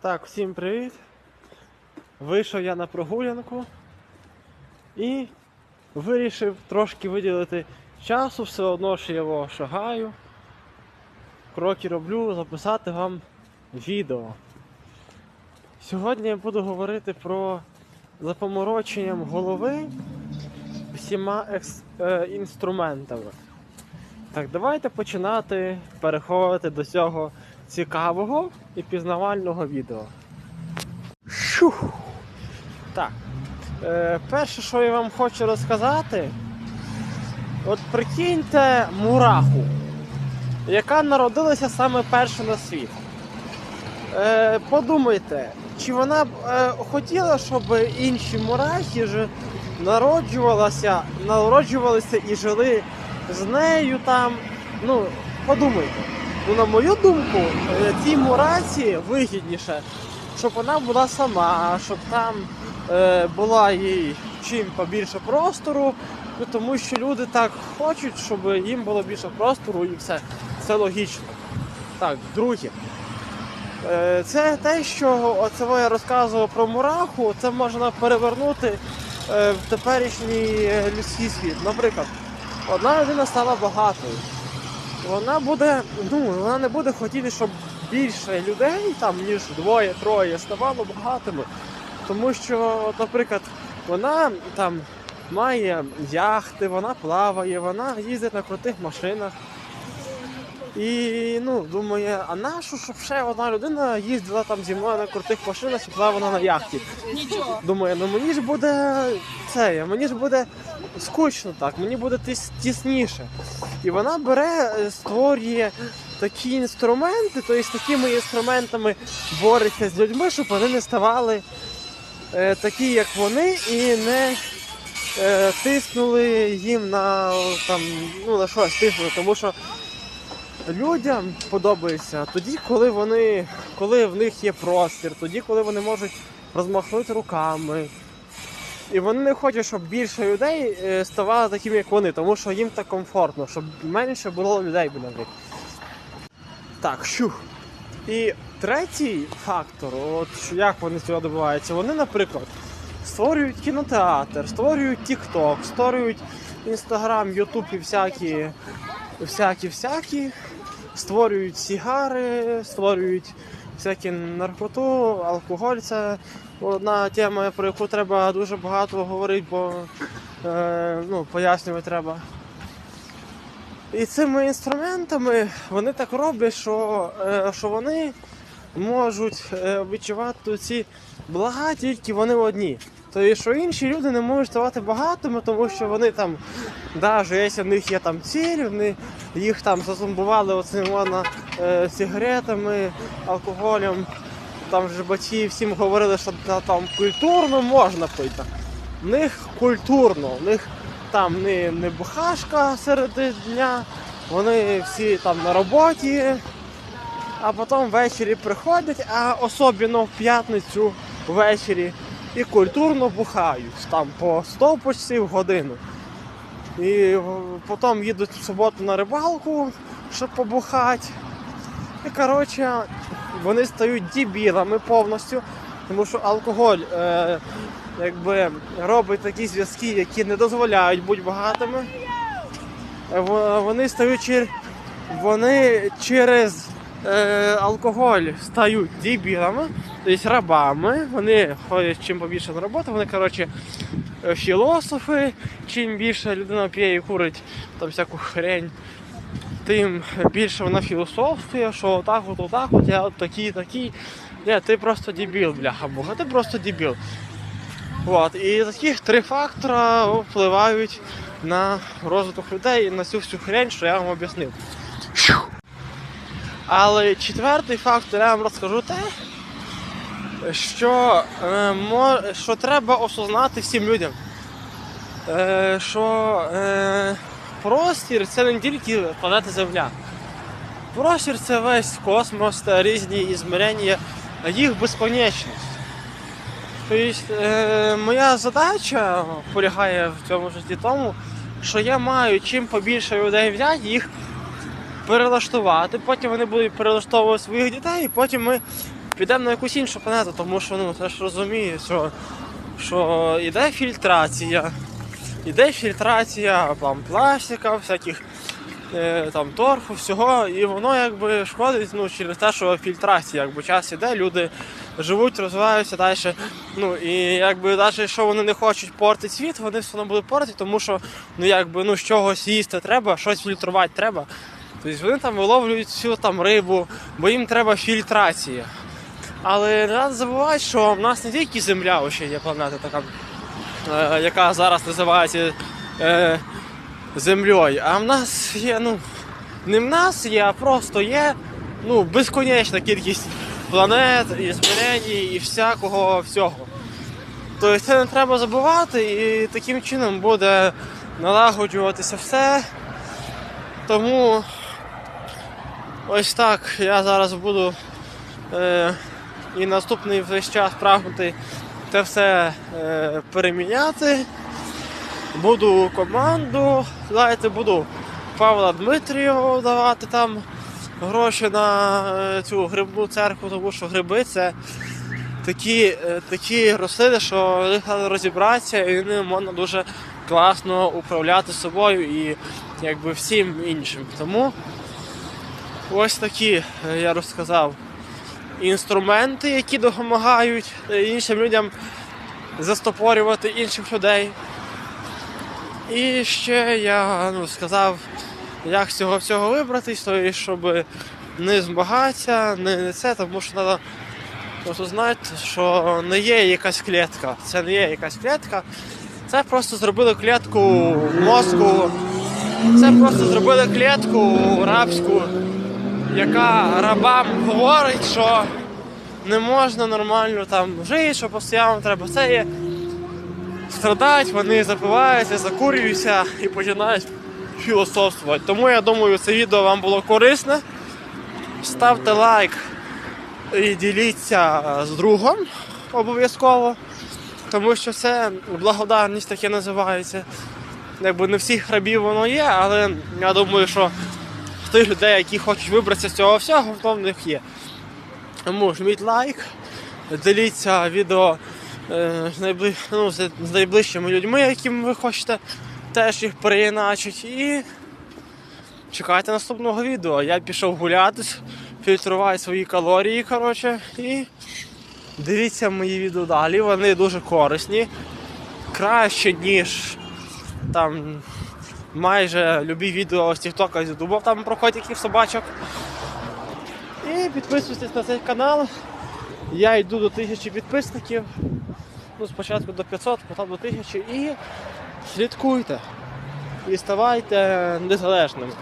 Так, всім привіт. Вийшов я на прогулянку і вирішив трошки виділити часу, все одно що я його шагаю. Кроки роблю, записати вам відео. Сьогодні я буду говорити про запомороченням голови всіма екс- е, інструментами. Так, давайте починати переходити до цього цікавого і пізнавального відео. Шух. Так. Е, перше, що я вам хочу розказати, от прикиньте мураху, яка народилася саме перша на світ. Е, подумайте, чи вона б е, хотіла, щоб інші мурахи ж народжувалися, народжувалися і жили з нею там. Ну, подумайте. Ну, на мою думку, е, цій мурасі вигідніше, щоб вона була сама, щоб там е, була їй чим побільше простору, ну, тому що люди так хочуть, щоб їм було більше простору і все. Це логічно. Так, друге. Е, Це те, що оце я розказував про мураху, це можна перевернути е, в теперішній е, людський світ. Наприклад, одна людина стала багатою. Вона буде, ну, вона не буде хотіти, щоб більше людей, там, ніж двоє-троє, ставало багатими. Тому що, от, наприклад, вона там має яхти, вона плаває, вона їздить на крутих машинах. І ну, думає, а нащо, щоб ще одна людина їздила там зі мною на крутих машинах і плавала на яхті. Нічого. Думаю, ну мені ж буде це, мені ж буде скучно так, мені буде тіс- тісніше. І вона бере, е, створює такі інструменти, тобто з такими інструментами бореться з людьми, щоб вони не ставали е, такі, як вони, і не е, тиснули їм на там, ну, на щось тиснули, тому що. Людям подобається тоді, коли вони, коли в них є простір, тоді, коли вони можуть розмахнути руками. І вони не хочуть, щоб більше людей е, ставало такими, як вони, тому що їм так комфортно, щоб менше було людей біля них. Так, щух. І третій фактор, от як вони цього добиваються, вони, наприклад, створюють кінотеатр, створюють TikTok, створюють Instagram, YouTube і всякі, всякі, всякі, створюють сігари, створюють всякі наркоту, алкоголь. Це одна тема, про яку треба дуже багато говорити, бо е, ну, пояснювати треба. І цими інструментами вони так роблять, що, е, що вони можуть е, відчувати ці блага тільки вони одні. Тобто, що інші люди не можуть ставати багатими, тому що вони там, навіть якщо в них є там ціль, вони їх там зазомбували оцим вона, е, сигаретами, алкоголем. Там ж батьки всім говорили, що та- там культурно можна пити. В них культурно, в них там не, не бухашка серед дня, вони всі там на роботі, а потім ввечері приходять, а особливо в п'ятницю ввечері і культурно бухають там по 100 почти в годину. І потім їдуть в суботу на рибалку, щоб побухати. І коротше, вони стають дебілами повністю, тому що алкоголь е, якби, робить такі зв'язки, які не дозволяють бути багатими. Е, Вони стають чер... вони через е, алкоголь стають дебілами, тобто рабами. Вони ходять чим побільше на роботу, вони коротше е, філософи, чим більше людина п'є і курить там всяку хрень тим більше вона філософствує, що отак, от отак, от я от такий, такий. Ні, ти просто дебіл, бляха Бога, ти просто дебіл. От. І таких три фактора впливають на розвиток людей і на цю всю хрень, що я вам об'яснив. Але четвертий фактор я вам розкажу те, що, е, мо, що треба осознати всім людям. Е, що е, простір це не тільки планета Земля. Простір це весь космос та різні ізмерення, їх безконечність. Тобто, е, моя задача полягає в цьому житті тому, що я маю чим побільше людей взяти, їх перелаштувати, потім вони будуть перелаштовувати своїх дітей, і потім ми підемо на якусь іншу планету, тому що ну ти ж розумієш, що, що іде фільтрація, іде фільтрація там, пластика, всяких е, там торфу, всього, і воно якби шкодить ну, через те, що фільтрація, якби час іде, люди живуть, розвиваються далі. Ну і якби навіть якщо вони не хочуть портити світ, вони все одно будуть портити, тому що ну якби ну з чогось їсти треба, щось фільтрувати треба. Тобто вони там виловлюють всю там рибу, бо їм треба фільтрація. Але не треба забувати, що в нас не тільки Земля ще є планета така, е, яка зараз називається е, Землею, а в нас є, ну, не в нас є, а просто є ну, безконечна кількість планет, і змірень, і всякого всього. Тобто це не треба забувати, і таким чином буде налагоджуватися все. Тому ось так я зараз буду е, і наступний весь час прагнути це все е, переміняти. Буду команду, знаєте, буду Павла Дмитрієва давати там гроші на е, цю грибну церкву, тому що гриби це такі, е, такі рослини, що треба розібратися, і ними можна дуже класно управляти собою і якби всім іншим. Тому ось такі е, я розказав інструменти, які допомагають е, іншим людям застопорювати інших людей. І ще я ну, сказав, як з цього всього вибратись, то щоб не змагатися, не це, тому що треба просто знати, що не є якась клітка. Це не є якась клітка. Це просто зробили клітку мозку. Це просто зробили клітку рабську, яка рабам говорить, що не можна нормально там жити, що постійно треба це є. Страдають, вони запиваються, закурюються і починають філософствувати. Тому я думаю, це відео вам було корисне. Ставте лайк і діліться з другом обов'язково. Тому що це благодарність таке називається. Якби не всіх рабів воно є, але я думаю, що тих людей, які хочуть вибратися з цього всього, то в них є. Тому жміть лайк, діліться відео е, з, найбли... ну, з найближчими людьми, яким ви хочете теж їх переіначити. І чекайте наступного відео. Я пішов гуляти, фільтрувати свої калорії, коротше, і дивіться мої відео далі. Вони дуже корисні, краще, ніж там майже любі відео з Тіктока з YouTube там про котиків собачок. І підписуйтесь на цей канал. Я йду до 1000 підписників. Ну, спочатку до 500, потім до 1000 і слідкуйте. І ставайте незалежними.